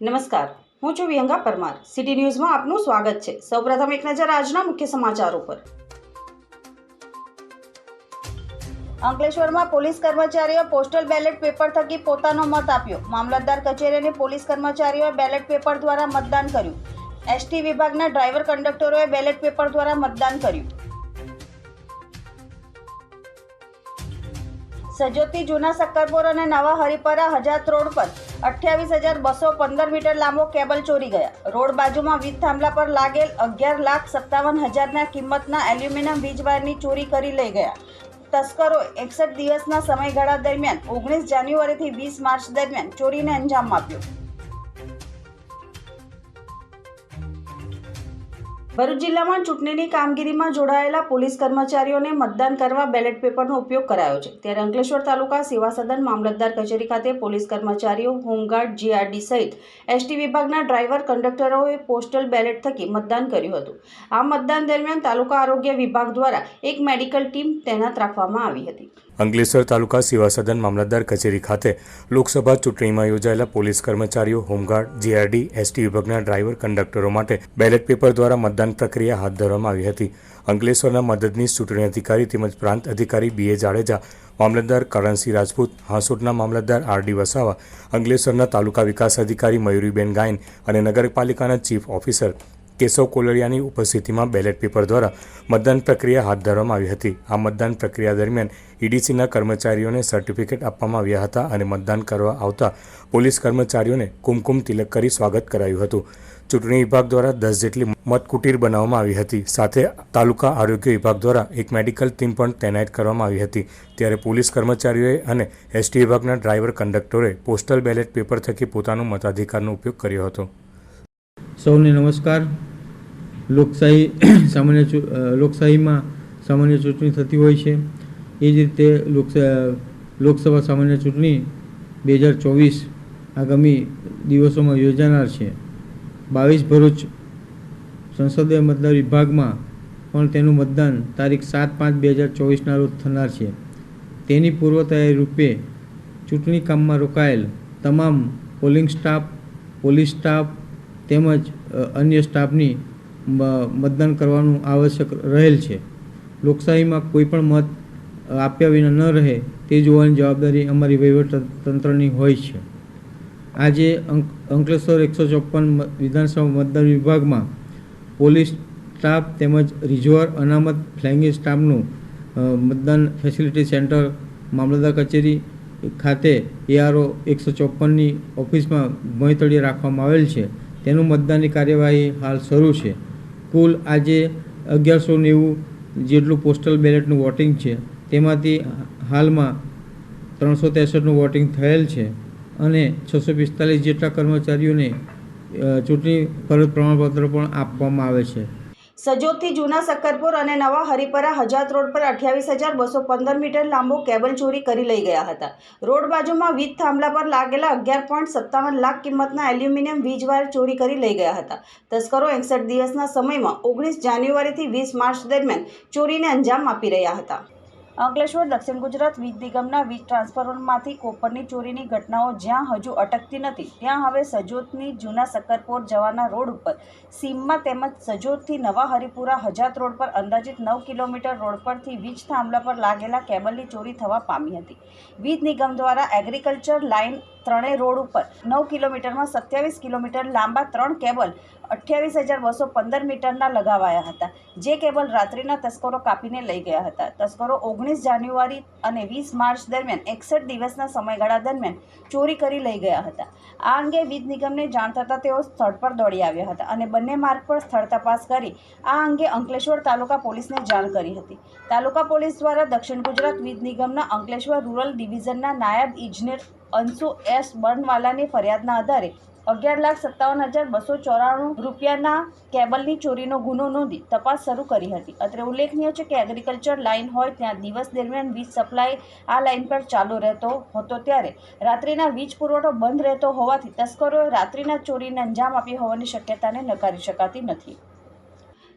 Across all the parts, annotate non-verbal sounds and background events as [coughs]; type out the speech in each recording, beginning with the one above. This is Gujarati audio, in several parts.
નમસ્કાર. હું છું વિહંગા પરમાર. સિટી ન્યૂઝમાં આપનું સ્વાગત છે. સૌપ્રથમ એક નજર આજના મુખ્ય સમાચારો પર. અંકલેશ્વરમાં પોલીસ કર્મચારીઓ પોસ્ટલ બેલેટ પેપર થકી પોતાનો મત આપ્યો. મામલતદાર કચેરી પોલીસ કર્મચારીઓએ બેલેટ પેપર દ્વારા મતદાન કર્યું. એસટી વિભાગના ડ્રાઈવર કંડક્ટરોએ બેલેટ પેપર દ્વારા મતદાન કર્યું. સજોતી જૂના સક્કરપુર અને નવા હરિપરા હજાત રોડ પર. અઠ્યાવીસ હજાર બસો પંદર મીટર લાંબો કેબલ ચોરી ગયા. રોડ બાજુમાં વીજ થાંભલા પર લાગેલ અગિયાર લાખ સત્તાવન હજારના કિંમતના એલ્યુમિનિયમ વીજવાયરની ચોરી કરી લઈ ગયા. તસ્કરો એકસઠ દિવસના સમયગાળા દરમિયાન ઓગણીસ જાન્યુઆરીથી વીસ માર્ચ દરમિયાન ચોરીને અંજામ આપ્યો. ભરૂચ જિલ્લામાં ચૂંટણીની કામગીરીમાં જોડાયેલા પોલીસ કર્મચારીઓને મતદાન કરવા બેલેટ પેપરનો ઉપયોગ કરાયો છે. ત્યારે અંકલેશ્વર તાલુકા સેવા સદન મામલતદાર કચેરી ખાતે પોલીસ કર્મચારીઓ, હોમગાર્ડ, જીઆરડી સહિત એસટી વિભાગના ડ્રાઈવર, કંડક્ટરોએ પોસ્ટલ બેલેટ થકી મતદાન કર્યું હતું. આ મતદાન દરમિયાન તાલુકા આરોગ્ય વિભાગ દ્વારા એક મેડિકલ ટીમ તૈનાત રાખવામાં આવી હતી. અંકલેશ્વર તાલુકા સેવા સદન મામલતદાર કચેરી ખાતે લોકસભા ચૂંટણીમાં યોજાયેલા પોલીસ કર્મચારીઓ, હોમગાર્ડ, જીઆરડી, એસટી વિભાગના ડ્રાઈવર, કંડક્ટરો માટે બેલેટ પેપર દ્વારા મતદાન પ્રક્રિયા હાથ ધરવામાં આવી હતી. અંકલેશ્વરના મદદનીશ ચૂંટણી અધિકારી તેમજ પ્રાંત અધિકારી બી. એ. જાડેજા, મામલતદાર કરણસિંહ રાજપૂત, હાંસોટના મામલતદાર આર. ડી. વસાવા, અંકલેશ્વરના તાલુકા વિકાસ અધિકારી મયુરીબેન ગાયન અને નગરપાલિકાના ચીફ ઓફિસર કેશવ કોલરિયાની ઉપસ્થિતિમાં બેલેટ પેપર દ્વારા મતદાન પ્રક્રિયા હાથ ધરવામાં આવી હતી. આ મતદાન પ્રક્રિયા દરમિયાન ઈડીસીના કર્મચારીઓને સર્ટિફિકેટ આપવામાં આવ્યા હતા અને મતદાન કરવા આવતા પોલીસ કર્મચારીઓને કુમકુમ તિલક કરી સ્વાગત કરાયું હતું. ચૂંટણી વિભાગ દ્વારા દસ જેટલી મતકુટીર બનાવવામાં આવી હતી. સાથે તાલુકા આરોગ્ય વિભાગ દ્વારા એક મેડિકલ ટીમ પણ તૈનાત કરવામાં આવી હતી. ત્યારે પોલીસ કર્મચારીઓએ અને એસટી વિભાગના ડ્રાઈવર કંડક્ટરોએ પોસ્ટલ બેલેટ પેપર થકી પોતાનો મતાધિકારનો ઉપયોગ કર્યો હતો. સૌને નમસ્કાર. લોકશાહી [coughs] સામાન્ય લોકશાહીમાં સામાન્ય ચૂંટણી થતી હોય છે. એ જ રીતે લોકસભા સામાન્ય ચૂંટણી બે હજાર ચોવીસ આગામી દિવસોમાં યોજાનાર છે. બાવીસ ભરૂચ સંસદીય મતદાર વિભાગમાં પણ તેનું મતદાન તારીખ સાત પાંચ બે હજાર ચોવીસના રોજ થનાર છે. તેની પૂર્વ તૈયારી રૂપે ચૂંટણી કામમાં રોકાયેલ તમામ પોલિંગ સ્ટાફ, પોલીસ સ્ટાફ તેમજ અન્ય સ્ટાફની મતદાન કરવાનું આવશ્યક રહેલ છે. લોકશાહીમાં કોઈપણ મત આપ્યા વિના ન રહે તે જોવાની જવાબદારી અમારી વહીવટ તંત્રની હોય છે. આજે અંક, અંકલેશ્વર એકસો ચોપન વિધાનસભા મતદાર વિભાગમાં પોલીસ સ્ટાફ તેમજ રિઝર્વ અનામત ફ્લાઇંગ સ્ટાફનું મતદાન ફેસિલિટી સેન્ટર, મામલતદાર કચેરી ખાતે એઆરઓ એકસો ચોપનની ઓફિસમાં ભોંયતળિયે રાખવામાં આવેલ છે. તેનું મતદાનની કાર્યવાહી હાલ શરૂ છે. કુલ આજે અગિયારસો નેવું જેટલું પોસ્ટલ બેલેટનું વોટિંગ છે. તેમાંથી હાલમાં ત્રણસો ત્રેસઠનું વોટિંગ થયેલ છે. અને છસો પિસ્તાલીસ જેટલા કર્મચારીઓને ચૂંટણી ફરજ પ્રમાણપત્ર પણ આપવામાં આવે છે. સજોદથી જૂના સક્કરપુર અને નવા હરિપરા હજાત રોડ પર અઠ્યાવીસ હજાર બસો પંદર મીટર લાંબો કેબલ ચોરી કરી લઈ ગયા હતા. રોડ બાજુમાં વીજ થાંભલા પર લાગેલા અગિયાર પોઈન્ટ સત્તાવન લાખ કિંમતના એલ્યુમિનિયમ વીજ વાયર ચોરી કરી લઈ ગયા હતા. તસ્કરો એકસઠ દિવસના સમયમાં ઓગણીસ જાન્યુઆરીથી વીસ માર્ચ દરમિયાન ચોરીને અંજામ આપી રહ્યા હતા. અંકલેશ્વર, દક્ષિણ ગુજરાત, વીજ નિગમના વીજ ટ્રાન્સફોર્મરમાંથી કોપરની ચોરીની ઘટનાઓ જ્યાં હજુ અટકતી નથી, ત્યાં હવે સજોદની જૂના સક્કરપોર જવાના રોડ ઉપર. સીમમાં તેમજ સજોદથી નવા હરિપુરા હજાત રોડ પર અંદાજિત નવ કિલોમીટર રોડ પરથી વીજ થાંભલા પર લાગેલા કેબલની ચોરી થવા પામી હતી. વીજ નિગમ દ્વારા એગ્રીકલ્ચર લાઇન ત્રણેય રોડ ઉપર. નવ કિલોમીટરમાં સત્યાવીસ કિલોમીટર લાંબા ત્રણ કેબલ અઠ્યાવીસ હજાર બસો પંદર મીટરના લગાવાયા હતા. જે કેબલ રાત્રિના તસ્કરો કાપીને લઈ ગયા હતા. તસ્કરો ઓગણીસ જાન્યુઆરી અને વીસ માર્ચ દરમિયાન એકસઠ દિવસના સમયગાળા દરમિયાન ચોરી કરી લઈ ગયા હતા. આ અંગે વીજ નિગમને જાણ થતાં તેઓ સ્થળ પર દોડી આવ્યા હતા અને બંને માર્ગ પર સ્થળ તપાસ કરી આ અંગે અંકલેશ્વર તાલુકા પોલીસને જાણ કરી હતી. તાલુકા પોલીસ દ્વારા દક્ષિણ ગુજરાત વીજ નિગમના અંકલેશ્વર રૂરલ ડિવિઝનના નાયબ ઇજનેર અંશુ એસ બર્નવાલાની ફરિયાદના આધારે અગિયાર લાખ સત્તાવન હજાર બસો ચોરાણું રૂપિયાના કેબલની ચોરીનો ગુનો નોંધી તપાસ શરૂ કરી હતી. અત્રે ઉલ્લેખનીય છે કે એગ્રીકલ્ચર લાઇન હોય ત્યાં દિવસ દરમિયાન વીજ સપ્લાય આ લાઇન પર ચાલુ રહેતો હતો ત્યારે રાત્રિના વીજ પુરવઠો બંધ રહેતો હોવાથી તસ્કરોએ રાત્રિના ચોરીને અંજામ આપી હોવાની શક્યતાને નકારી શકાતી નથી.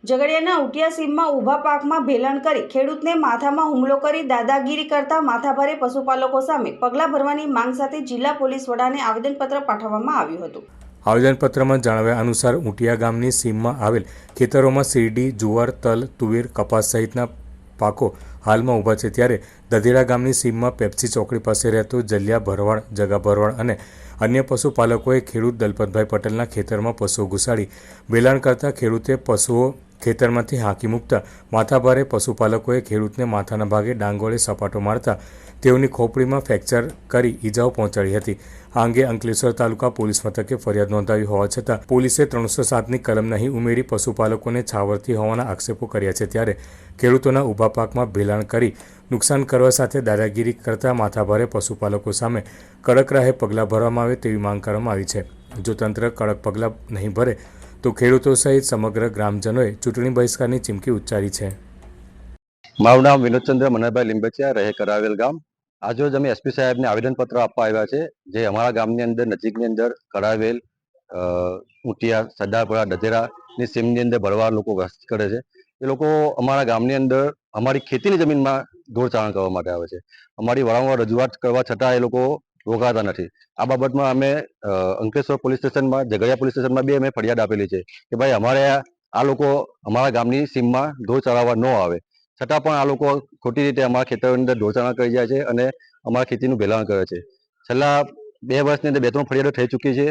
ઝઘડિયાના ઉટિયા સીમમાં ઊભા પાકમાં ભેલણ કરી ખેડૂતને માથામાં હુમલો કરી દાદાગીરી કરતા માથાભારે પશુપાલકો સામે પગલાં ભરવાની માંગ સાથે જિલ્લા પોલીસ વડાને આવેદનપત્ર પાઠવવામાં આવ્યું હતું. આવેદનપત્રમાં જણાવ્યા અનુસાર ઉટિયા ગામની સીમમાં આવેલ ખેતરોમાં શેરડી, જુવાર, તલ, તુવેર, કપાસ સહિતના પાકો હાલમાં ઊભા છે. ત્યારે દધેડા ગામની સીમમાં પેપ્સી ચોકડી પાસે રહેતો જલિયા ભરવાડ, જગા ભરવાડ અને અન્ય પશુપાલકોએ ખેડૂત દલપતભાઈ પટેલના ખેતરમાં પશુઓ ઘુસાડી, વેલાણ કરતા ખેડૂતે પશુઓ ખેતરમાંથી હાંકી મૂકતા માથાભારે પશુપાલકોએ ખેડૂતને માથાના ભાગે ડાંગોળે સપાટો મારતા તેઓની ખોપડીમાં ફ્રેક્ચર કરી ઈજાઓ પહોંચાડી હતી. આ અંગે અંકલેશ્વર તાલુકા પોલીસ મથકે ફરિયાદ નોંધાવી હોવા છતાં પોલીસે ત્રણસો સાતની કલમ નહીં ઉમેરી પશુપાલકોને છાવરતી હોવાના આક્ષેપો કર્યા છે ત્યારે ખેડૂતોના ઊભા પાકમાં ભેલાણ કરી નુકસાન કરવા સાથે દાદાગીરી કરતા માથાભારે પશુપાલકો સામે કડક રાહે પગલાં ભરવામાં આવે તેવી માંગ કરવામાં આવી છે. જો તંત્ર કડક પગલાં નહીં ભરે, તો ખેડૂતો સહિત સમગ્ર ગ્રામજનોએ ચૂંટણી બહિષ્કારની ચીમકી ઉચ્ચારી છે. મારું નામ વિનોદચંદ્ર મનહરભાઈ લીંબચિયા, રહે કરાવેલ ગામ. આજરોજ અમે એસપી સાહેબને આવેદનપત્ર આપવા આવ્યા છે, જે અમારા ગામની અંદર નજીકની અંદર કરાવેલ ઉટિયા, સરદારપુરા, ડધેરાની સીમની અંદર ભરવા લોકો વસ્તી કરે છે. એ લોકો અમારા ગામની અંદર અમારી ખેતીની જમીનમાં ઢોરચારણ કરવા માટે આવે છે. અમારી વારંવાર રજૂઆત કરવા છતાં એ લોકો રોકાતા નથી. આ બાબતમાં અમે અંકલેશ્વર પોલીસ સ્ટેશનમાં ઝઘડિયા પોલીસ સ્ટેશનમાં બી અમે ફરિયાદ આપેલી છે કે ભાઈ અમારે આ લોકો અમારા ગામની સીમમાં ઢોર ચરાવવા ન આવે. છતાં પણ આ લોકો ખોટી રીતે અમારા ખેતરની અંદર દોડચાણા કરી જાય છે અને અમારા ખેતીનું ભેલાણ કરે છે. છેલ્લા બે વર્ષની અંદર બે ત્રણ ફરિયાદો થઈ ચૂકી છે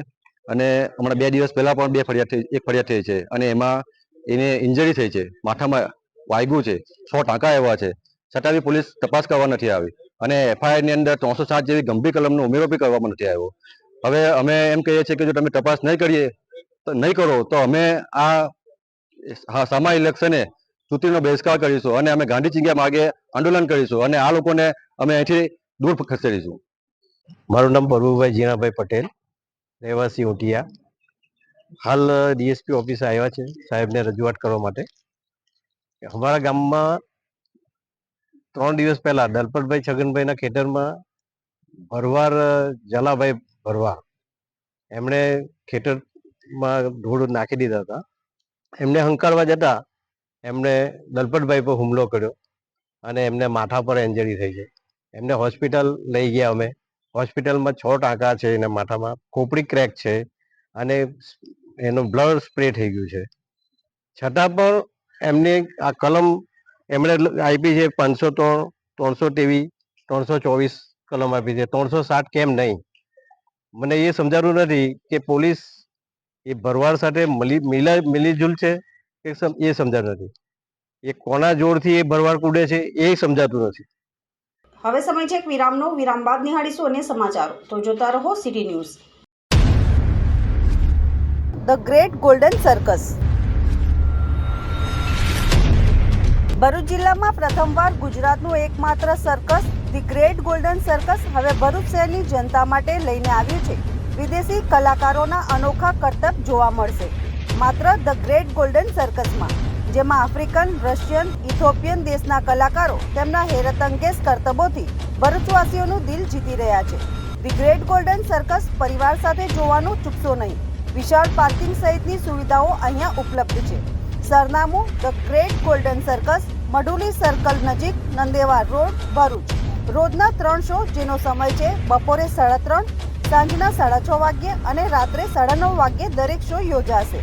અને હમણાં બે દિવસ પહેલાં પણ બે ફરિયાદ થઈ, એક ફરિયાદ થઈ છે અને એમાં એને ઇન્જરી થઈ છે. માથામાં વાગ્યું છે. છ ટાંકા એવા છે. છતાં બી પોલીસ તપાસ કરવા નથી આવી. અને એફઆઈઆરની અંદર ત્રણસો સાત જેવી ગંભીર કલમનો ઉમેરો બી કરવામાં નથી આવ્યો. હવે અમે એમ કહીએ છીએ કે જો તમે તપાસ નહીં કરીએ, તો નહીં કરો, તો અમે આ સામા ઇલેક્શને ચૂંટણીનો બહિષ્કાર કરીશું અને અમે ગાંધી ચિંગ્યા માગે આંદોલન કરીશું અને આ લોકોને અમે અહીંથી દૂર ખસેડીશું. મારું નામ પ્રભુભાઈ જીણાભાઈ પટેલ, રહેવાસી ઉટિયા હાલ ડીએસપી ઓફિસે આવ્યા છે, સાહેબને રજૂઆત કરવા માટે. અમારા ગામમાં ત્રણ દિવસ પહેલા દલપતભાઈ છગનભાઈના ખેતરમાં ભરવાડ જલાભાઈ ભરવાડ એમણે ખેતરમાં ધૂળ નાખી દીધા હતા. એમને હંકારવા જતા એમણે દલપતભાઈ પર હુમલો કર્યો અને એમને માથા પર એન્જરી થઈ છે એમને હોસ્પિટલ લઈ ગયા અમે. હોસ્પિટલમાં છ ટાંકા છે એના માથામાં, ખોપડી ક્રેક છે અને એનું બ્લડ સ્પ્રે થઈ ગયું છે. છતાં પણ એમને આ કલમ એમણે આપી છે પાંચસો ત્રણ ત્રણસો ત્રેવીસ ત્રણસો ચોવીસ કલમ આપી છે. ત્રણસો સાત કેમ નહીં? મને એ સમજાતું નથી કે પોલીસ એ ભરવાડ સાથે મિલીજુલ છે કે એ સમજાતું નથી. એ કોના જોરથી એ ભરવાડ કૂડે છે એ સમજાતું નથી. હવે સમય છે એક વિરામનો. વિરામ બાદ નિહાળીશું અને સમાચારો. તો જોતા રહો city news. The great golden circus. Bharuch જિલ્લામાં પ્રથમવાર ગુજરાતનું એકમાત્ર circus the great golden circus હવે ભરૂચ શહેરની જનતા માટે લઈને આવ્યું છે. વિદેશી કલાકારોના અનોખા કરતબ જોવા મળશે. માત્ર ધ ગ્રેટ ગોલ્ડન સર્કસમાં જેમાં આફ્રિકન, રશિયન, ઇથોપિયન દેશના કલાકારો તેમના હેરતઅંગેજ કરતબોથી ભરૂચવાસીઓનું દિલ જીતી રહ્યા છે. ધી ગ્રેટ ગોલ્ડન સર્કસ પરિવાર સાથે જોવાનું ચૂકશો નહીં. વિશાળ પાર્કિંગ સહિતની સુવિધાઓ અહીંયા ઉપલબ્ધ છે. સરનામું the great golden circus Madhuli circle નજીક નંદેવા રોડ, ભરૂચ. રોજના ત્રણ શો, જેનો સમય છે બપોરે સાડા ત્રણ, સાંજના સાડા છ વાગ્યે અને રાત્રે સાડા નવ વાગ્યે દરેક શો યોજાશે.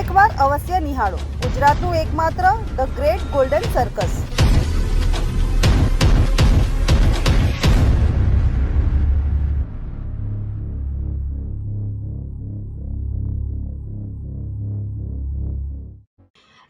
એકવાર અવશ્ય નિહાળો. ગુજરાતનું એકમાત્ર ધ ગ્રેટ ગોલ્ડન સર્કસ.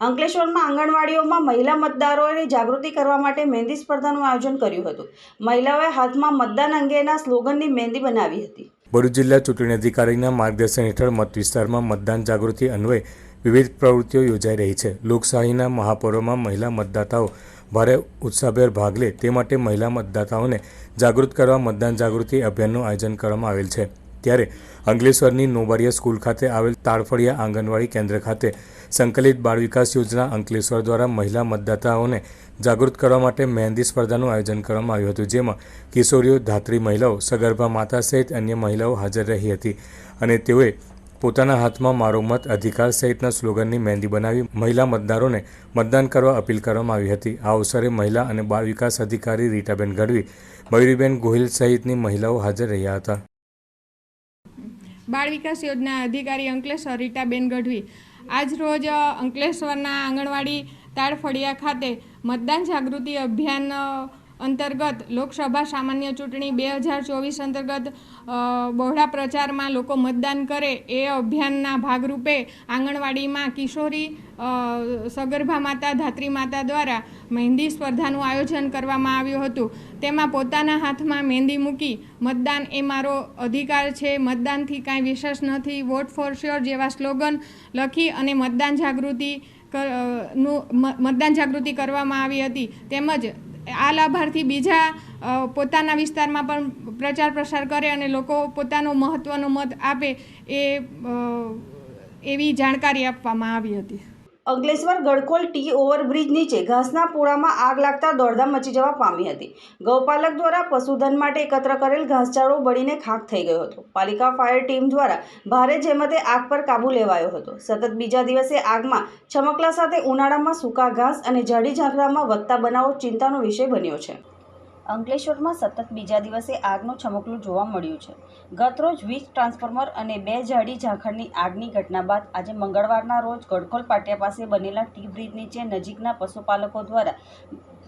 અંકલેશ્વરમાં આંગણવાડીઓમાં મહિલા મતદારોની જાગૃતિ કરવા માટે મહેંદી સ્પર્ધાનું આયોજન કર્યું હતું. મહિલાઓએ હાથમાં મતદાન અંગેના સ્લોગનની મહેંદી બનાવી હતી. ભરૂચ જિલ્લા ચૂંટણી અધિકારીના માર્ગદર્શન હેઠળ મત વિસ્તારમાં મતદાન જાગૃતિ અન્વયે વિવિધ પ્રવૃત્તિઓ યોજાઈ રહી છે. લોકશાહીના મહાપર્વમાં મહિલા મતદાતાઓ ભારે ઉત્સાહભેર ભાગ લે તે માટે મહિલા મતદાતાઓને જાગૃત કરવા મતદાન જાગૃતિ અભિયાનનું આયોજન કરવામાં આવેલ છે. ત્યારે અંકલેશ્વરની નોબારિયા સ્કૂલ ખાતે આવેલ તાળફળિયા આંગણવાડી કેન્દ્ર ખાતે સંકલિત બાળ વિકાસ યોજના અંકલેશ્વર દ્વારા મહિલા મતદાતાઓને જાગૃત કરવા માટે મહેંદી સ્પર્ધાનું આયોજન કરવામાં આવ્યું હતું, જેમાં કિશોરીઓ, ધાત્રી મહિલાઓ, સગર્ભા માતા સહિત અન્ય મહિલાઓ હાજર રહી હતી અને તેઓએ પોતાના હાથમાં મારો મત, અધિકાર સહિતના સ્લોગનની મહેંદી બનાવી મહિલા મતદારોને મતદાન કરવા અપીલ કરવામાં આવી હતી. આ અવસરે મહિલા અને બાળ વિકાસ અધિકારી રીટાબેન ગઢવી, મયુરીબેન ગોહિલ સહિતની મહિલાઓ હાજર રહ્યા હતા. બાળ વિકાસ યોજના અધિકારી અંકલેશ્વર રીટાબેન ગઢવી. આજ રોજ અંકલેશ્વરના આંગણવાડી તાળફળિયા ખાતે મતદાન જાગૃતિ અભિયાન અંતર્ગત લોકસભા સામાન્ય ચૂંટણી બે હજાર ચોવીસ અંતર્ગત બહોળા પ્રચારમાં લોકો મતદાન કરે એ અભિયાનના ભાગરૂપે આંગણવાડીમાં કિશોરી સગર્ભા માતા, ધાત્રી માતા દ્વારા મહેંદી સ્પર્ધાનું આયોજન કરવામાં આવ્યું હતું. તેમાં પોતાના હાથમાં મહેંદી મૂકી મતદાન એ મારો અધિકાર છે. મતદાનથી કાંઈ વિશેષ નથી. વોટ ફોર શ્યોર જેવા સ્લોગન લખી અને મતદાન જાગૃતિ નું મતદાન જાગૃતિ કરવામાં આવી હતી. તેમજ આ લાભાર્થી બીજા પોતાના વિસ્તારમાં પણ પ્રચાર પ્રસાર કરે અને લોકો પોતાનો મહત્ત્વનો મત આપે એ એવી જાણકારી આપવામાં આવી હતી. અંકલેશ્વર ગડખોલ ટી ઓવરબ્રિજ નીચે ઘાસના પૂળામાં આગ લાગતા દોડધામ મચી જવા પામી હતી. ગૌપાલક દ્વારા પશુધન માટે એકત્ર કરેલ ઘાસચારો બળીને ખાખ થઈ ગયો હતો. પાલિકા ફાયર ટીમ દ્વારા ભારે જેમતે આગ પર કાબૂ લેવાયો હતો. સતત બીજા દિવસે આગમાં ચમકલા સાથે ઉનાળામાં સૂકા ઘાસ અને જાડી ઝાંખરામાં વધતા બનાવો ચિંતાનો વિષય બન્યો છે. અંકલેશ્વરમાં સતત બીજા દિવસે આગનું છમકલું જોવા મળ્યું છે. ગતરોજ વીજ ટ્રાન્સફોર્મર અને બે જાડી ઝાંખરની આગની ઘટના બાદ આજે મંગળવારના રોજ ગડખોલ પાટિયા પાસે બનેલા ટી બ્રિજ નીચે નજીકના પશુપાલકો દ્વારા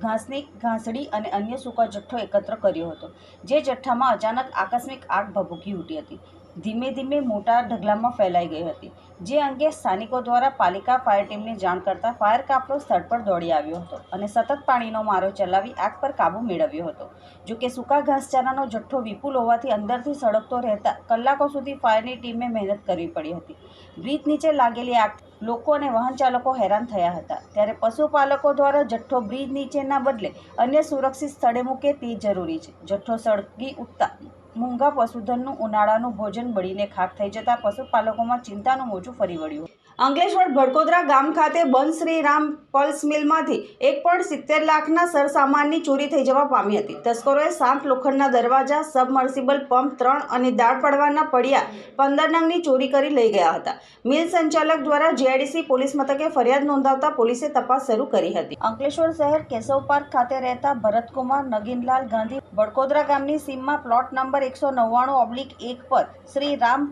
ઘાસની ઘાસડી અને અન્ય સૂકા જથ્થો એકત્ર કર્યો હતો, જે જથ્થામાં અચાનક આકસ્મિક આગ ભભૂકી ઉઠી હતી. ધીમે ધીમે મોટા ઢગલામાં ફેલાઈ ગઈ હતી, જે અંગે સ્થાનિકો દ્વારા પાલિકા ફાયર ટીમને જાણ કરતાં ફાયર કાફલો સ્થળ પર દોડી આવ્યો હતો અને સતત પાણીનો મારો ચલાવી આગ પર કાબૂ મેળવ્યો હતો. જો કે સૂકા ઘાસચારાનો જથ્થો વિપુલ હોવાથી અંદરથી સળગતો રહેતા કલાકો સુધી ફાયરની ટીમે મહેનત કરવી પડી હતી. બ્રિજ નીચે લાગેલી આગ લોકો અને વાહન ચાલકો હેરાન થયા હતા. ત્યારે પશુપાલકો દ્વારા જથ્થો બ્રિજ નીચેના બદલે અન્ય સુરક્ષિત સ્થળે મૂકે તે જરૂરી છે. જથ્થો સળગી ઉઠતા મૂંગા પશુધનનું ઉનાળાનું ભોજન બળીને ખાખ થઈ જતા પશુપાલકોમાં ચિંતાનું મોજું ફરી વળ્યું. અંકલેશ્વર ભડકોદરા ગામ ખાતે બંધ શ્રી રામ પલ્સ મિલમાંથી એક પોઈન્ટ સિત્તેર લાખના સરસામાનની ચોરી થઈ જવા પામી હતી. તસ્કરોએ સાત લોખંડના દરવાજા, સબમર્સિબલ પંપ, ત્રણ અને દાળ પડવાના પડ્યા, પંદર નંગની ચોરી કરી લઈ ગયા હતા. મિલ સંચાલક દ્વારા જીઆઈડીસી પોલીસ મથકે ફરિયાદ નોંધાવતા પોલીસે તપાસ શરૂ કરી હતી. અંકલેશ્વર શહેર કેશવ પાર્ક ખાતે રહેતા ભરતકુમાર નગીનલાલ ગાંધી ભડકોદરા ગામની સીમમાં પ્લોટ નંબર એકસો નવ્વાણું ઓબ્લિક એક પર શ્રી રામ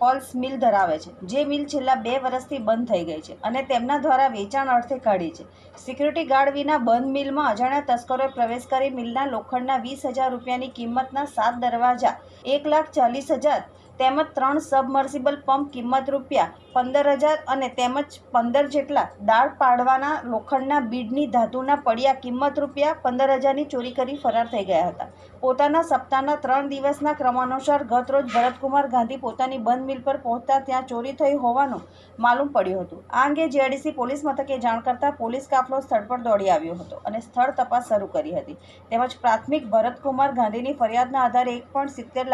પલ્સ મિલ ધરાવે છે, જે મિલ છેલ્લા બે વર્ષથી બંધ થઈ ગઈ છે અને તેમના દ્વારા વેચાણ અર્થે કાઢી છે. સિક્યુરિટી ગાર્ડ વિના બંધ મિલમાં અજાણ્યા તસ્કરોએ પ્રવેશ કરી મિલના લોખંડના વીસ હજાર રૂપિયાની કિંમતના સાત દરવાજા, એક લાખ ચાલીસ હજાર તેમજ ત્રણ સબમર્સિબલ પંપ કિંમત રૂપિયા પંદર હજાર અને તેમજ પંદર જેટલા દાળ પાડવાના લોખંડના બીડની ધાતુના પડ્યા કિંમત રૂપિયા પંદર હજારની ચોરી કરી ફરાર થઈ ગયા હતા. પોતાના સપ્તાહના ત્રણ દિવસના ક્રમાનુસાર ગતરોજ ભરતકુમાર ગાંધી પોતાની બંધ મિલ પર પહોંચતા ત્યાં ચોરી થઈ હોવાનું માલુમ પડ્યું હતું. આ અંગે જીઆઈડીસી પોલીસ મથકે જાણ કરતા પોલીસ કાફલો સ્થળ પર દોડી આવ્યો હતો અને સ્થળ તપાસ શરૂ કરી હતી. તેમજ પ્રાથમિક ભરતકુમાર ગાંધીની ફરિયાદના આધારે એક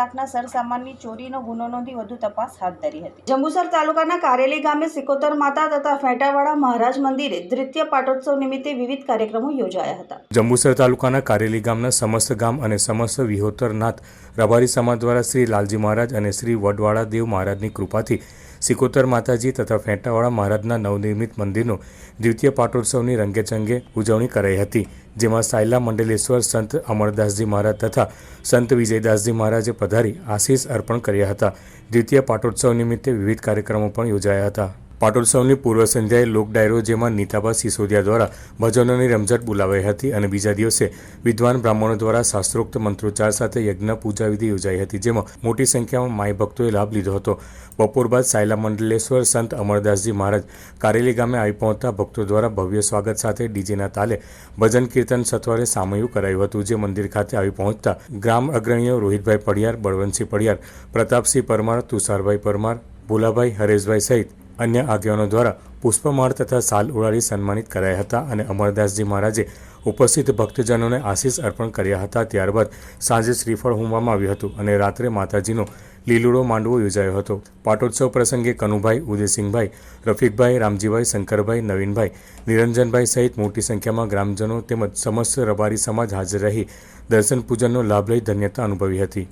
લાખના સરસામાનની ચોરીનો ગુનો નોંધી વધુ તપાસ હાથ ધરી હતી. જંબુસર તાલુકાના કારેલી ગામે સિકોતર માતા તથા ફેંટાવાડા મહારાજ મંદિરે દ્વિતીય પાટોત્સવ નિમિત્તે વિવિધ કાર્યક્રમો યોજાયા હતા. જંબુસર તાલુકાના કારેલી ગામના સમસ્ત ગામ અને સમસ્ત વિહોતરનાથ રબારી સમાજ દ્વારા શ્રી લાલજી મહારાજ અને શ્રી વડવાળા દેવ મહારાજની કૃપાથી સિકોતર માતાજી તથા ફેંટાવાળા મહારાજના નવનિર્મિત મંદિરનું દ્વિતીય પાટોત્સવની રંગેચંગે ઉજવણી કરાઈ હતી, જેમાં સાયલા મંડલેશ્વર સંત અમરદાસજી મહારાજ તથા સંત વિજયદાસજી મહારાજે પધારી આશીષ અર્પણ કર્યા હતા. દ્વિતીય પાટોત્સવ નિમિત્તે વિવિધ કાર્યક્રમો પણ યોજાયા હતા. પાટોત્સવની પૂર્વ સંધ્યાએ લોક ડાયરો જેમાં નીતાબા સિસોદિયા દ્વારા ભજનોની રમઝટ બોલાવાઈ હતી અને બીજા દિવસે વિદ્વાન બ્રાહ્મણો દ્વારા શાસ્ત્રોક્ત મંત્રોચ્ચાર સાથે યજ્ઞ પૂજા વિધિ યોજાઈ હતી, જેમાં મોટી સંખ્યામાં માઈ ભક્તોએ લાભ લીધો હતો. બપોર બાદ સાયલા મંડલેશ્વર સંત અમરદાસજી મહારાજ કારેલી ગામે આવી પહોંચતા ભક્તો દ્વારા ભવ્ય સ્વાગત સાથે ડીજેના તાલે ભજન કીર્તન સત્વરે સામયું કરાયું હતું, જે મંદિર ખાતે આવી પહોંચતા ગ્રામ અગ્રણીઓ રોહિતભાઈ પડિયાર, બળવંતસિંહ પડિયાર, પ્રતાપસિંહ પરમાર, તુષારભાઈ પરમાર, ભોલાભાઈ હરેશભાઈ સહિત અન્ય આગેવાનો દ્વારા પુષ્પમાળ તથા સાલ ઉડાડી સન્માનિત કરાયા હતા અને અમરદાસજી મહારાજે ઉપસ્થિત ભક્તજનોને આશીષ અર્પણ કર્યા હતા. ત્યારબાદ સાંજે શ્રીફળ હોમવામાં આવ્યું હતું અને રાત્રે માતાજીનો લીલુડો માંડવો યોજાયો હતો. પાટોત્સવ પ્રસંગે કનુભાઈ, ઉદયસિંહભાઈ, રફીકભાઈ, રામજીભાઈ, શંકરભાઈ, નવીનભાઈ, નિરંજનભાઈ સહિત મોટી સંખ્યામાં ગ્રામજનો તેમજ સમસ્ત રબારી સમાજ હાજર રહી દર્શન પૂજનનો લાભ લઈ ધન્યતા અનુભવી હતી.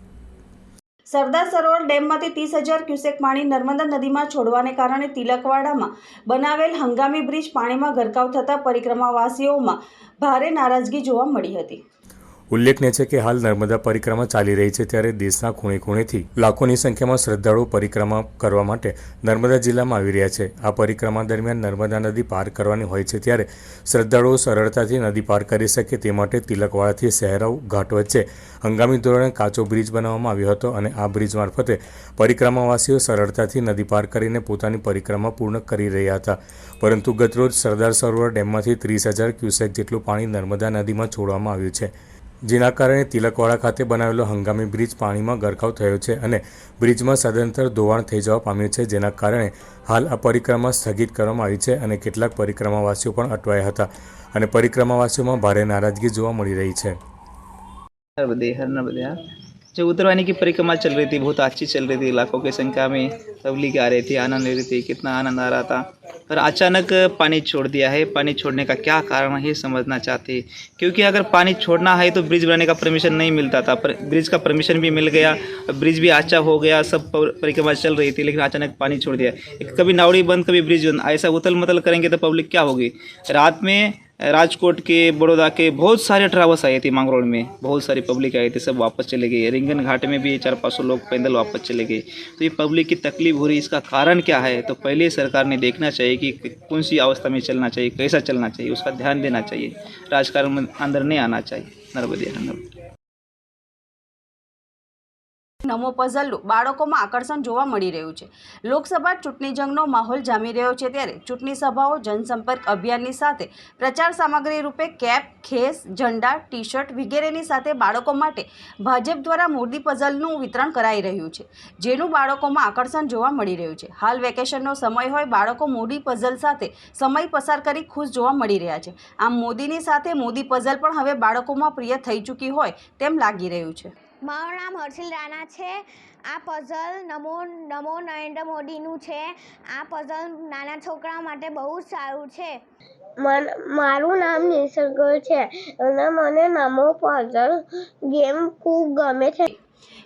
સરદાર સરોવર ડેમમાંથી ત્રીસ હજાર ક્યુસેક પાણી નર્મદા નદીમાં છોડવાને કારણે તિલકવાડામાં બનાવેલ હંગામી બ્રિજ પાણીમાં ગરકાવ થતાં પરિક્રમાવાસીઓમાં ભારે નારાજગી જોવા મળી હતી. ઉલ્લેખનીય છે કે હાલ નર્મદા પરિક્રમા ચાલી રહી છે ત્યારે દેશના ખૂણે ખૂણેથી લાખોની સંખ્યામાં શ્રદ્ધાળુઓ પરિક્રમા કરવા માટે નર્મદા જિલ્લામાં આવી રહ્યા છે. આ પરિક્રમા દરમિયાન નર્મદા નદી પાર કરવાની હોય છે ત્યારે શ્રદ્ધાળુઓ સરળતાથી નદી પાર કરી શકે તે માટે તિલકવાડાથી શહેરાઉ ઘાટ વચ્ચે હંગામી ધોરણે કાચો બ્રિજ બનાવવામાં આવ્યો હતો અને આ બ્રિજ મારફતે પરિક્રમાવાસીઓ સરળતાથી નદી પાર કરીને પોતાની પરિક્રમા પૂર્ણ કરી રહ્યા હતા. પરંતુ ગતરોજ સરદાર સરોવર ડેમમાંથી ત્રીસ હજાર ક્યુસેક જેટલું પાણી નર્મદા નદીમાં છોડવામાં આવ્યું છે. જેના કારણે તિલકવાડા ખાતે બનાવેલો હંગામી બ્રિજ પાણીમાં ગરકાવ થયો છે અને બ્રિજમાં સદંતર ધોવાણ થઈ જવા પામ્યું છે, જેના કારણે હાલ આ પરિક્રમા સ્થગિત કરવામાં આવી છે અને કેટલાક પરિક્રમાવાસીઓ પણ અટવાયા હતા અને પરિક્રમાવાસીઓમાં ભારે નારાજગી જોવા મળી રહી છે. नर्मदे हर नर्मदे हाँ जो उत्तरवाहिनी की परिक्रमा चल रही थी बहुत अच्छी चल रही थी लाखों की संख्या में पब्लिक आ रही थी आनंद ले रही थी कितना आनंद आ रहा था पर अचानक पानी छोड़ दिया है पानी छोड़ने का क्या कारण है समझना चाहते हैं क्योंकि अगर पानी छोड़ना है तो ब्रिज बनाने का परमिशन नहीं मिलता था पर ब्रिज का परमिशन भी मिल गया ब्रिज भी अच्छा हो गया सब पर- परिक्रमा चल रही थी लेकिन अचानक पानी छोड़ दिया कभी नावड़ी बंद कभी ब्रिज बंद ऐसा उथल मतल करेंगे तो पब्लिक क्या होगी रात में राजकोट के, बड़ौदा के बहुत सारे ट्रैवल्स आए थे मांगरोल में। बहुत सारी पब्लिक आई थी, सब वापस चले गए। रिंगन घाट में भी चार पाँच सौ लोग पैदल वापस चले गए। तो ये पब्लिक की तकलीफ़ हो रही इसका कारण क्या है? तो पहले सरकार ने देखना चाहिए कि कौन सी अवस्था में चलना चाहिए, कैसा चलना चाहिए, उसका ध्यान देना चाहिए। राजकारण में अंदर नहीं आना चाहिए। नर्मदे नर्मदे નમો પઝલનું બાળકોમાં આકર્ષણ જોવા મળી રહ્યું છે. લોકસભા ચૂંટણી જંગનો માહોલ જામી રહ્યો છે ત્યારે ચૂંટણી સભાઓ, જનસંપર્ક અભિયાનની સાથે, પ્રચાર સામગ્રી રૂપે કેપ, ખેસ, ઝંડા ટી શર્ટ વગેરેની સાથે બાળકો માટે ભાજપ દ્વારા મોદી પઝલનું વિતરણ કરાઈ રહ્યું છે, જેનું બાળકોમાં આકર્ષણ જોવા મળી રહ્યું છે. હાલ વેકેશનનો સમય હોય, બાળકો મોદી પઝલ સાથે સમય પસાર કરી ખુશ જોવા મળી રહ્યા છે. આમ મોદીની સાથે મોદી પઝલ પણ હવે બાળકોમાં પ્રિય થઈ ચૂકી હોય તેમ લાગી રહ્યું છે. મારું નામ હર્ષિલ રાણા છે. આ પઝલ નમો નમો નરેન્દ્ર મોદીનું છે. આ પઝલ નાના છોકરાઓ માટે બહુ જ સારું છે. મારું નામ નિસર્ગ છે અને મને નમો પઝલ ગેમ ખૂબ ગમે છે.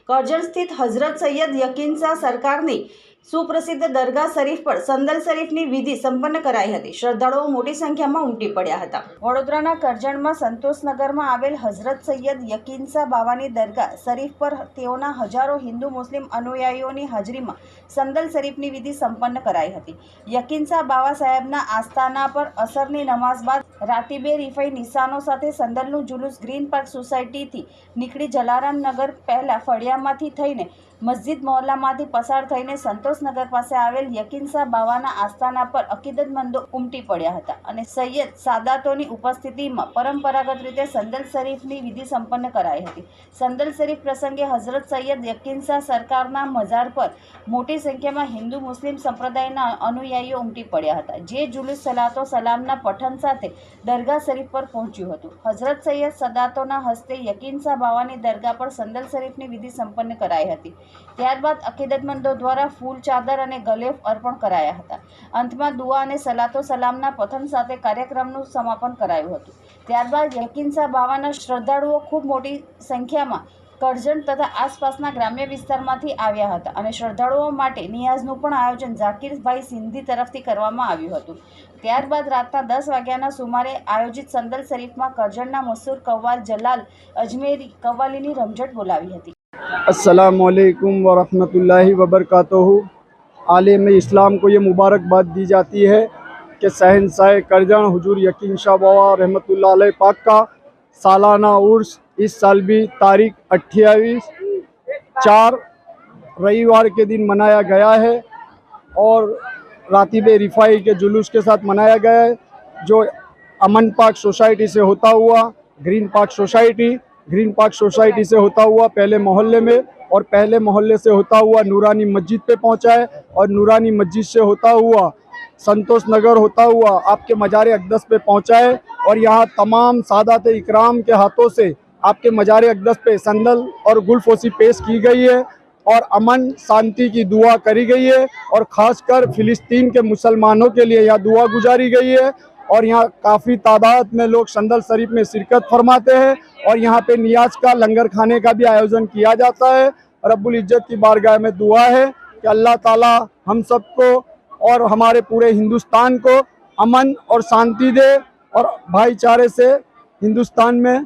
કરજણ સ્થિત હઝરત સૈયદ યકીનશાહ સરકારની સુપ્રસિદ્ધ દરગાહ શરીફ પર સંદલ શરીફની વિધિ સંપન્ન કરાઈ હતી. શ્રદ્ધાળુઓ મોટી સંખ્યામાં ઉમટી પડ્યા હતા. વડોદરાના કરજણમાં સંતોષનગરમાં આવેલ હઝરત સૈયદ યકીનસા બાવાની દરગાહ શરીફ પર તેઓના હજારો હિન્દુ મુસ્લિમ અનુયાયીઓની હાજરીમાં સંદલ શરીફની વિધિ સંપન્ન કરાઈ હતી. યકીનસા બાવા સાહેબના આસ્થાના પર અસરની નમાઝ બાદ રાતીબે રીફાઈ નિશાનો સાથે સંદલનું જુલુસ ગ્રીન પાર્ક સોસાયટીથી નીકળી જલારામ નગર પહેલાં ફળિયામાંથી થઈને મસ્જિદ મોહલ્લામાંથી પસાર થઈને સંતોષનગર પાસે આવેલ યકીનશાહ બાવાના આસ્થાના પર અકીદતમંદો ઉમટી પડ્યા હતા અને સૈયદ સાદાતોની ઉપસ્થિતિમાં પરંપરાગત રીતે સંદલ શરીફની વિધિ સંપન્ન કરાઈ હતી. સંદલ શરીફ પ્રસંગે હઝરત સૈયદ યકીનશાહ સરકારના મઝાર પર મોટી સંખ્યામાં હિન્દુ મુસ્લિમ સંપ્રદાયના અનુયાયીઓ ઉમટી પડ્યા હતા. જે જુલુસ સલાતો સલામના પઠન સાથે દરગાહ શરીફ પર પહોંચ્યું હતું. હઝરત સૈયદ સદાતોના હસ્તે યકીનશાહ બાવાની દરગાહ પર સંદલ શરીફની વિધિ સંપન્ન કરાઈ હતી. ત્યારબાદ અકીદતમંદો દ્વારા ફૂલ ચાદર અને ગલેફ અર્પણ કરાયા હતા. અંતમાં દુઆ અને સલાતો સલામના પઠન સાથે કાર્યક્રમનું સમાપન કરાયું હતું. ત્યારબાદ યકીનશાહ બાવાના શ્રદ્ધાળુઓ ખૂબ મોટી સંખ્યામાં કરજણ તથા આસપાસના ગ્રામ્ય વિસ્તારમાંથી આવ્યા હતા અને શ્રદ્ધાળુઓ માટે નિયાઝનું પણ આયોજન ઝાકીરભાઈ સિંધી તરફથી કરવામાં આવ્યું હતું ત્યારબાદ રાતના દસ વાગ્યાના સુમારે આયોજિત સંદલ શરીફમાં કરજણના મશહૂર કવ્વાલ જલાલ અજમેરી કવ્વાલીની રમઝટ બોલાવી હતી असलकम वरहमतुल्लाहि वबरकातुहू आलम इस्लाम को ये मुबारकबाद दी जाती है कि शहनशाह करजन हुजूर यकीन शाह बाबा रहमतुल्लाह अलैह पाक का सालाना उर्स इस साल भी तारीख अट्ठाईस चार रविवार के दिन मनाया गया है और रातिब रिफाई के जुलूस के साथ मनाया गया है, जो अमन पार्क सोसाइटी से होता हुआ, green park society, green park society से होता हुआ पहले मोहल्ले में और पहले मोहल्ले से होता हुआ नूरानी मस्जिद पे पहुँचा है और नूरानी मस्जिद से होता हुआ संतोष नगर होता हुआ आपके मज़ार अकदस पे पहुँचा है और यहाँ तमाम सादात इकराम के हाथों से आपके मज़ार अकदस पे संदल और गुलफोसी पेश की गई है और अमन शांति की दुआ करी गई है और ख़ासकर फ़िलिस्तीन के मुसलमानों के लिए यहाँ दुआ गुजारी गई है और यहाँ काफ़ी तादाद में लोग संदल शरीफ में शिरकत फरमाते हैं और यहाँ पे नियाज का लंगर खाने का भी आयोजन किया जाता है। रब्बुल इज़्ज़त की बारगाह में दुआ है कि अल्लाह ताला हम सबको और हमारे पूरे हिंदुस्तान को अमन और शांति दे और भाईचारे से हिंदुस्तान में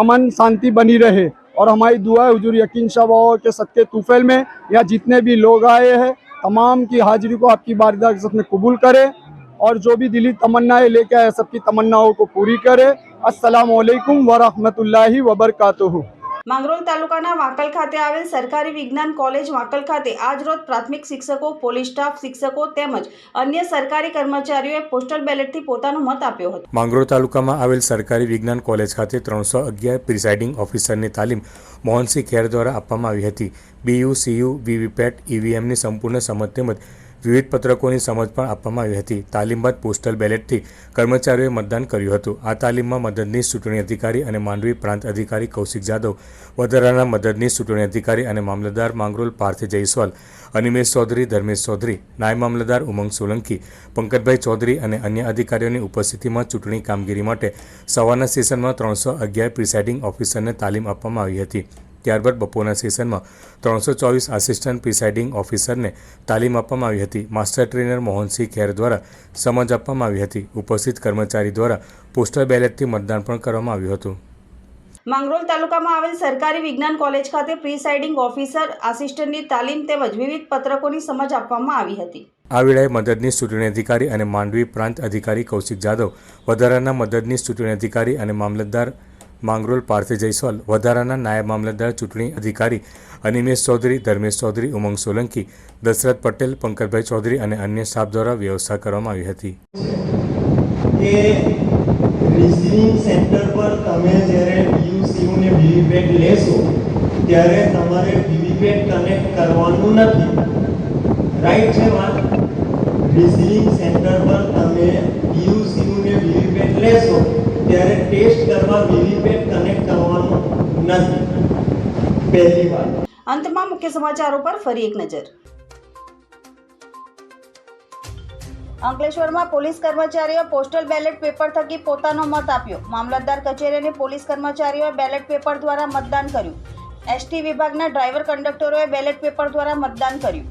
अमन शांति बनी रहे। और हमारी दुआ है, हजूर यकीन शाह बाबा के सत्य तूफेल में या जितने भी लोग आए हैं, तमाम की हाजिरी को आपकी बारदा के में कबूल करें। और जो भी दिली तमन्नाएँ लेके आए सबकी तमन्नाओं को पूरी करें। असलकम वालेकुम व માંગરોલ તાલુકાના વાકલ ખાતે આવેલ સરકારી વિજ્ઞાન કોલેજ વાકલ ખાતે આજરોજ પ્રાથમિક શિક્ષકો, પોલીસ સ્ટાફ, શિક્ષકો તેમજ અન્ય સરકારી કર્મચારીઓએ પોસ્ટલ બેલેટથી પોતાનો મત આપ્યો હતો. માંગરોળ તાલુકામાં આવેલ સરકારી વિજ્ઞાન કોલેજ ખાતે ત્રણસો અગિયાર પ્રિસાઇડિંગ ઓફિસરની તાલીમ મોહનસિંહ ખેર દ્વારા આપવામાં આવી હતી. બીયુ, સીયુ, વીવીપેટ, ઈવીએમની સંપૂર્ણ સમજ તેમજ વિવિધ પત્રકોની સમજ પણ આપવામાં આવી હતી. તાલીમ બાદ પોસ્ટલ બેલેટથી કર્મચારીઓએ મતદાન કર્યું હતું. આ તાલીમમાં મદદનીશ ચૂંટણી અધિકારી અને માંડવી પ્રાંત અધિકારી કૌશિક જાદવ, વધારાના મદદનીશ ચૂંટણી અધિકારી અને મામલતદાર માંગરોલ પાર્થ જયસ્વાલ, અનિમેશ ચૌધરી ધર્મેશ ચૌધરી, નાયબ મામલતદાર ઉમંગ સોલંકી, પંકજભાઈ ચૌધરી અને અન્ય અધિકારીઓની ઉપસ્થિતિમાં ચૂંટણી કામગીરી માટે સવારના સેશનમાં ત્રણસો અગિયાર પ્રિસાઇડિંગ ઓફિસરને તાલીમ આપવામાં આવી હતી. ત્યારબાદ બપોરના સેશનમાં ત્રણસો ચોવીસ આસિસ્ટન્ટ પ્રિસાઇડિંગ ઓફિસરને તાલીમ આપવામાં આવી હતી. માસ્ટર ટ્રેનર મોહનસિંહ ખેર દ્વારા સમજ આપવામાં આવી હતી. ઉપસ્થિત કર્મચારી દ્વારા પોસ્ટલ બેલેટથી મતદાન પણ કરવામાં આવ્યું હતું. માંગરોળ તાલુકામાં આવેલ સરકારી વિજ્ઞાન કોલેજ ખાતે પ્રિસાઇડિંગ ઓફિસર આસિસ્ટન્ટની તાલીમ તેમજ વિવિધ પત્રકોની સમજ આપવામાં આવી હતી. આ વેળાએ મદદનીશ ચૂંટણી અધિકારી અને માંડવી પ્રાંત અધિકારી કૌશિક જાદવ વધારાના મદદનીશ ચૂંટણી અધિકારી અને મામલતદાર માંગરોળ પાર્થે જયસ્વાલ, વધારાના નાયબ મામલતદાર, ચૂંટણી અધિકારી અનિમેશ ચૌધરી, ધર્મેશ ચૌધરી, ઉમંગ સોલંકી, દશરથ પટેલ, પંકજભાઈ ચૌધરી અને અન્ય સ્ટાફ દ્વારા વ્યવસ્થા કરવામાં આવી હતી. સેન્ટર પર તમે જ્યારે ને વીવીપેટ લેશો, ત્યારે તમારે વીવીપેટ કનેક્ટ કરવાનું નથી. રાઈટ છે વાત? રિસીવિંગ સેન્ટર પર તમે બીયુસીયુ ને વીવીપેટ લેશો ત્યારે ટેસ્ટ કરવા વીવીપેટ કનેક્ટ કરવાનું નથી. પહેલી વાત. અંતમાં મુખ્ય સમાચારો પર ફરી એક નજર. અંકલેશ્વરમાં પોલીસ કર્મચારીઓ પોસ્ટલ બેલેટ પેપર થકી પોતાનો મત આપ્યો. મામલતદાર કચેરી પોલીસ કર્મચારીઓએ બેલેટ પેપર દ્વારા મતદાન કર્યું. એસટી વિભાગના ડ્રાઈવર કંડક્ટરોએ બેલેટ પેપર દ્વારા મતદાન કર્યું.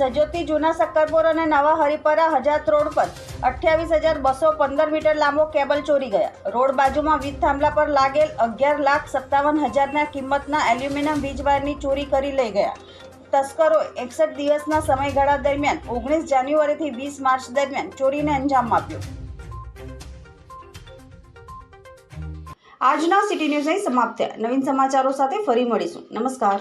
સજોતી જૂના સક્કરપુર અને નવા હરિપરા હજાત રોડ પર અઠ્યાવીસ હજાર બસો પંદર મીટર લાંબો કેબલ ચોરી ગયા. રોડ બાજુમાં વીજ થાંભલા પર લાગેલ અગિયાર લાખ સત્તાવન હજારના કિંમતના એલ્યુમિનિયમ વીજ ચોરી કરી લઈ ગયા. તસ્કરો એકસઠ દિવસના સમયગાળા દરમિયાન ઓગણીસ જાન્યુઆરીથી વીસ માર્ચ દરમિયાન ચોરીને અંજામ આપ્યો. આજના સિટી ન્યૂઝ અહીં સમાપ્ત થયા. નવીન સમાચારો સાથે ફરી મળીશું. નમસ્કાર.